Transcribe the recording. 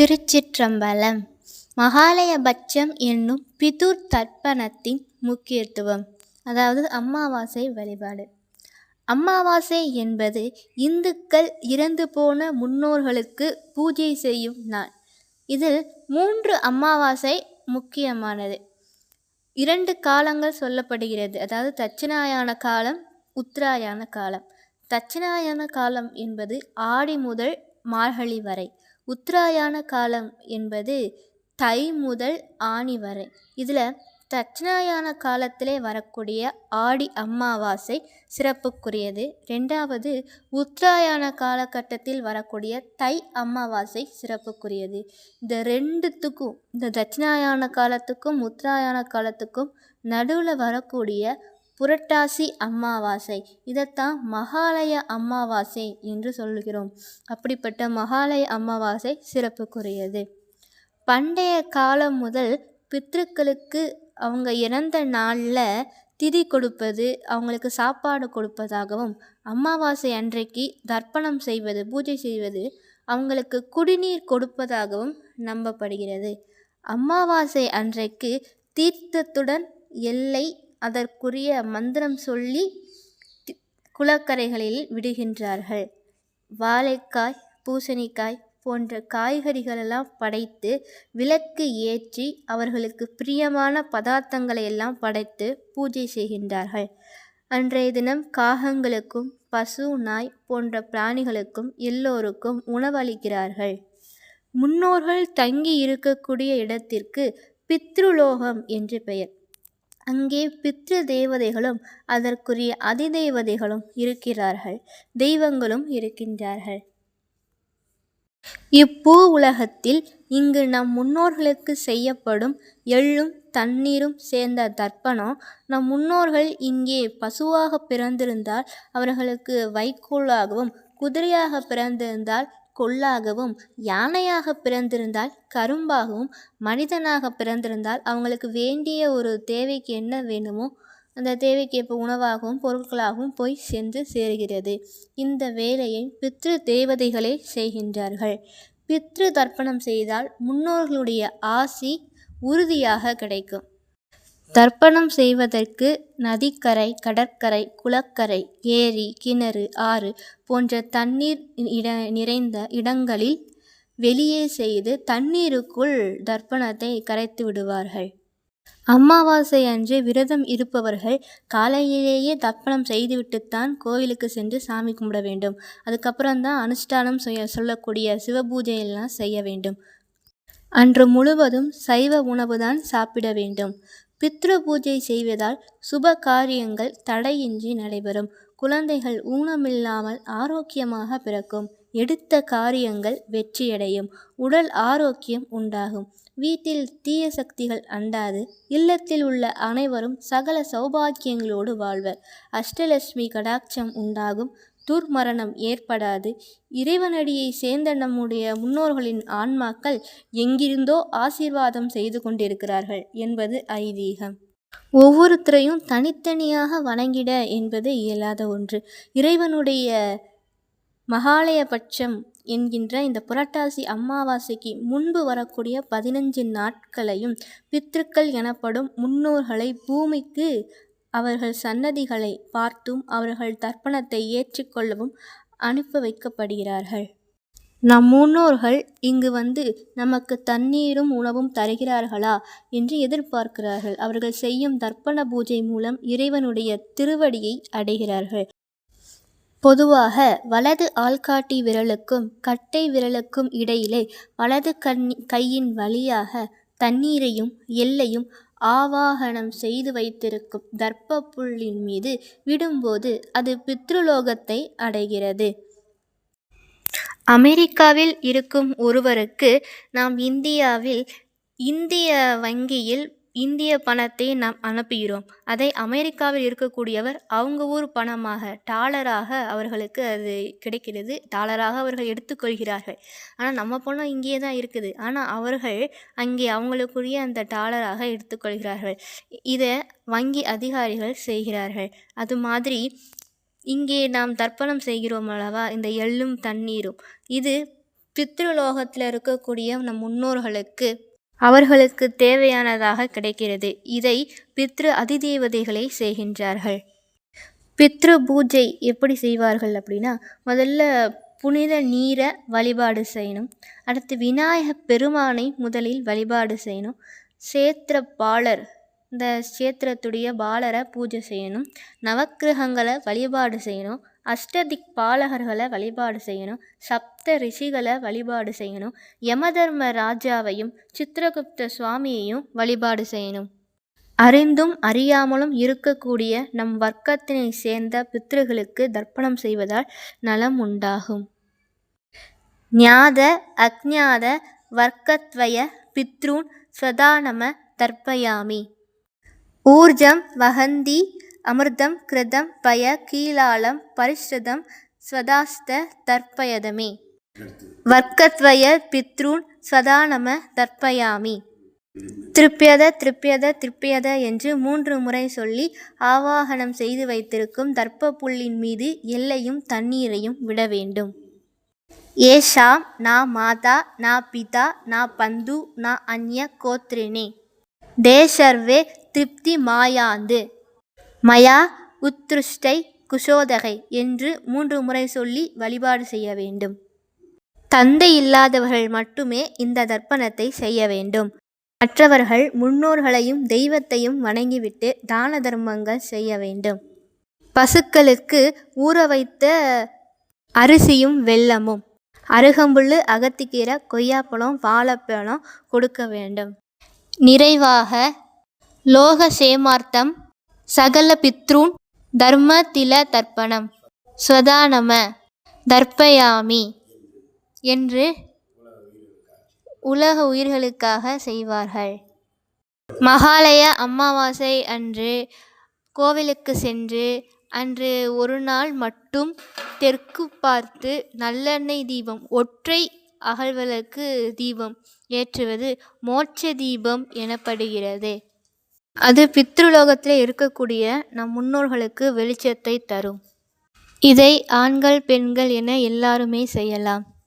திருச்சிற்றம்பலம். மகாலயபட்சம் என்னும் பிதுர் தர்ப்பணத்தின் முக்கியத்துவம் அதாவது அமாவாசை வழிபாடு. அமாவாசை என்பது இந்துக்கள் இறந்து போன முன்னோர்களுக்கு பூஜை செய்யும் நாள். இதில் மூன்று அமாவாசை முக்கியமானது. இரண்டு காலங்கள் சொல்லப்படுகிறது. அதாவது தட்சிணாயான காலம் உத்தராயண காலம். தட்சிணாயன காலம் என்பது ஆடி முதல் மார்கழி வரை. உத்தராயண காலம் என்பது தை முதல் ஆணி வரை. இதில் தட்சிணாயான காலத்திலே வரக்கூடிய ஆடி அமாவாசை சிறப்புக்குரியது. ரெண்டாவது உத்தராயண காலகட்டத்தில் வரக்கூடிய தை அமாவாசை சிறப்புக்குரியது. இந்த ரெண்டுத்துக்கும் இந்த தட்சிணாயன காலத்துக்கும் உத்தராயண காலத்துக்கும் நடுவில் வரக்கூடிய புரட்டாசி அமாவாசை. இதைத்தான் மகாலய அமாவாசை என்று சொல்கிறோம் அப்படிப்பட்ட மகாலய அமாவாசை சிறப்புக்குரியது. பண்டைய காலம் முதல் பித்ருக்களுக்கு அவங்க இறந்த நாளில் திதி கொடுப்பது அவங்களுக்கு சாப்பாடு கொடுப்பதாகவும் அமாவாசை அன்றைக்கு தர்ப்பணம் செய்வது பூஜை செய்வது அவங்களுக்கு குடிநீர் கொடுப்பதாகவும் நம்பப்படுகிறது. அமாவாசை அன்றைக்கு தீர்த்தத்துடன் எல்லை அதற்குரிய மந்திரம் சொல்லி குளக்கரைகளில் விடுகின்றார்கள். வாழைக்காய் பூசணிக்காய் போன்ற காய்கறிகளெல்லாம் படைத்து விளக்கு ஏற்றி அவர்களுக்கு பிரியமான பதார்த்தங்களை எல்லாம் படைத்து பூஜை செய்கின்றார்கள். அன்றைய தினம் காகங்களுக்கும் பசு நாய் போன்ற பிராணிகளுக்கும் எல்லோருக்கும் உணவளிக்கிறார்கள். முன்னோர்கள் தங்கி இருக்கக்கூடிய இடத்திற்கு பித்ருலோகம் என்று பெயர். அங்கே பித்ரு தேவதைகளும் அதற்குரிய அதிதேவதைகளும் இருக்கிறார்கள். தெய்வங்களும் இருக்கின்றார்கள். இப்பூ உலகத்தில் இங்கு நம் முன்னோர்களுக்கு செய்யப்படும் எள்ளும் தண்ணீரும் சேர்ந்த தர்ப்பணம் நம் முன்னோர்கள் இங்கே பசுவாக பிறந்திருந்தால் அவர்களுக்கு வைக்கோலாகவும் குதிரையாக பிறந்திருந்தால் கொள்ளாகவும் யானையாக பிறந்திருந்தால் கரும்பாகவும் மனிதனாக பிறந்திருந்தால் அவங்களுக்கு வேண்டிய ஒரு தேவைக்கு என்ன வேணுமோ அந்த தேவைக்கு ஏற்ப உணவாகவும் பொருட்களாகவும் போய் சென்று சேர்கிறது. இந்த வேலையை பித்ரு தேவதைகளே செய்கின்றார்கள். பித்ரு தர்ப்பணம் செய்தால் முன்னோர்களுடைய ஆசி உறுதியாக கிடைக்கும். தர்ப்பணம் செய்வதற்கு நதிக்கரை கடற்கரை குளக்கரை ஏரி கிணறு ஆறு போன்ற தண்ணீர் இட நிறைந்த இடங்களில் வெளியே செய்து தண்ணீருக்குள் தர்ப்பணத்தை கரைத்து விடுவார்கள். அமாவாசை அன்று விரதம் இருப்பவர்கள் காலையிலேயே தர்ப்பணம் செய்துவிட்டுத்தான் கோவிலுக்கு சென்று சாமி கும்பிட வேண்டும். அதுக்கப்புறம் தான் அனுஷ்டானம் செய்ய சொல்லக்கூடிய சிவபூஜையெல்லாம் செய்ய வேண்டும். அன்று முழுவதும் சைவ உணவுதான் சாப்பிட வேண்டும். பித்ரு பூஜை செய்வதால் சுப காரியங்கள் தடையின்றி நடைபெறும். குழந்தைகள் ஊனமில்லாமல் ஆரோக்கியமாக பிறக்கும். எடுத்த காரியங்கள் வெற்றியடையும். உடல் ஆரோக்கியம் உண்டாகும். வீட்டில் தீய சக்திகள் அண்டாது. இல்லத்தில் உள்ள அனைவரும் சகல சௌபாக்கியங்களோடு வாழ்வர். அஷ்டலட்சுமி கடாட்சம் உண்டாகும். துர்மரணம் ஏற்படாது. இறைவனடியை சேர்ந்த நம்முடைய முன்னோர்களின் ஆன்மாக்கள் எங்கிருந்தோ ஆசீர்வாதம் செய்து கொண்டிருக்கிறார்கள் என்பது ஐதீகம். ஒவ்வொருத்தரையும் தனித்தனியாக வணங்கிட என்பது இயலாத ஒன்று. இறைவனுடைய மகாலயபட்சம் என்கின்ற இந்த புரட்டாசி அமாவாசைக்கு முன்பு வரக்கூடிய பதினஞ்சு நாட்களையும் பித்ருக்கள் எனப்படும் முன்னோர்களை பூமிக்கு அவர்கள் சன்னதிகளை பார்த்தும் அவர்கள் தர்ப்பணத்தை ஏற்றுக்கொள்ளவும் அனுப்பி வைக்கப்படுகிறார்கள். நம் முன்னோர்கள் இங்கு வந்து நமக்கு தண்ணீரும் உணவும் தருகிறார்களா என்று எதிர்பார்க்கிறார்கள். அவர்கள் செய்யும் தர்ப்பண பூஜை மூலம் இறைவனுடைய திருவடியை அடைகிறார்கள். பொதுவாக வலது ஆள்காட்டி விரலுக்கும் கட்டை விரலுக்கும் இடையிலே வலது கண் கையின் வழியாக தண்ணீரையும் எல்லையும் ஆவாகனம் செய்து வைத்திருக்கும் தர்ப்ப புல்லின் மீது விடும்போது அது பித்ருலோகத்தை அடைகிறது. அமெரிக்காவில் இருக்கும் ஒருவருக்கு நாம் இந்தியாவில் இந்திய வங்கியில் இந்திய பணத்தை நாம் அனுப்புகிறோம். அதை அமெரிக்காவில் இருக்கக்கூடியவர் அவங்க ஊர் பணமாக டாலராக அவர்களுக்கு அது கிடைக்கிறது. டாலராக அவர்கள் எடுத்துக்கொள்கிறார்கள். ஆனால் நம்ம பணம் இங்கே தான் இருக்குது. ஆனால் அவர்கள் அங்கே அவங்களுக்குரிய அந்த டாலராக எடுத்துக்கொள்கிறார்கள். இதை வங்கி அதிகாரிகள் செய்கிறார்கள். அது மாதிரி இங்கே நாம் தர்ப்பணம் செய்கிறோம் அல்லவா? இந்த எள்ளும் தண்ணீரும். இது பித்ருலோகத்தில் இருக்கக்கூடிய நம் முன்னோர்களுக்கு அவர்களுக்கு தேவையானதாக கிடைக்கிறது. இதை பித்ரு அதிதேவதைகளை செய்கின்றார்கள். பித்ரு பூஜை எப்படி செய்வார்கள் அப்படின்னா முதல்ல புனித நீரை வழிபாடு செய்யணும். அடுத்து விநாயக பெருமானை முதலில் வழிபாடு செய்யணும். சேத்திர பாலர் இந்த சேத்திரத்துடைய பாலரை பூஜை செய்யணும். நவக்கிரகங்களை வழிபாடு செய்யணும். அஷ்டதிக் பாலகர்களை வழிபாடு செய்யணும். சப்த ரிஷிகளை வழிபாடு செய்யணும். யமதர்ம ராஜாவையும் சித்திரகுப்த சுவாமியையும் வழிபாடு செய்யணும். அறிந்தும் அறியாமலும் இருக்கக்கூடிய நம் வர்க்கத்தினை சேர்ந்த பித்ருகளுக்கு தர்ப்பணம் செய்வதால் நலம் உண்டாகும். ஞாத அக்ஞாத வர்க்கத்வய பித்ரூன் ஸ்வதானம தர்ப்பயாமி. ஊர்ஜம் வகந்தி அமிர்தம் கிருதம் பய கீழாளம் பரிஷ்ருதம் ஸ்வதாஸ்த தர்ப்பயதமே. வர்க்கத்வய பித்ரூன் ஸ்வதானம தர்ப்பயாமி. திருப்பியத திருப்பியத திருப்பியத என்று மூன்று முறை சொல்லி ஆவாகனம் செய்து வைத்திருக்கும் தர்ப்ப புல்லின் மீது எல்லையும் தண்ணீரையும் விட வேண்டும். ஏஷாம் நா மாதா நா பிதா நா பந்து நா அந்ய கோத்ரினே. தேசர்வே திருப்தி மாயாந்து. மயா உத்ருஷ்டை குஷோதகை என்று மூன்று முறை சொல்லி வழிபாடு செய்ய வேண்டும். தந்தை இல்லாதவர்கள் மட்டுமே இந்த தர்ப்பணத்தை செய்ய வேண்டும். மற்றவர்கள் முன்னோர்களையும் தெய்வத்தையும் வணங்கிவிட்டு தான தர்மங்கள் செய்ய வேண்டும். பசுக்களுக்கு ஊற வைத்த அரிசியும் வெல்லமும் அருகம்புல் அகத்திக்கீரை கொய்யாப்பழம் வாழைப்பழம் கொடுக்க வேண்டும். நிறைவாக லோக சேமார்த்தம் சகல பித்ரூன் தர்ம தில தர்ப்பணம். ஸ்வதானம தர்ப்பயாமி என்று உலக உயிர்களுக்காக செய்வார்கள். மகாலய அமாவாசை அன்று கோவிலுக்கு சென்று அன்று ஒரு நாள் மட்டும் தெற்கு பார்த்து நல்லெண்ணெய் தீபம் ஒற்றை அகழ்வதற்கு தீபம் ஏற்றுவது மோட்ச தீபம் எனப்படுகிறது. அது பித்ருலோகத்தில் இருக்கக்கூடிய நம் முன்னோர்களுக்கு வெளிச்சத்தை தரும். இதை ஆண்கள் பெண்கள் என எல்லாருமே செய்யலாம்.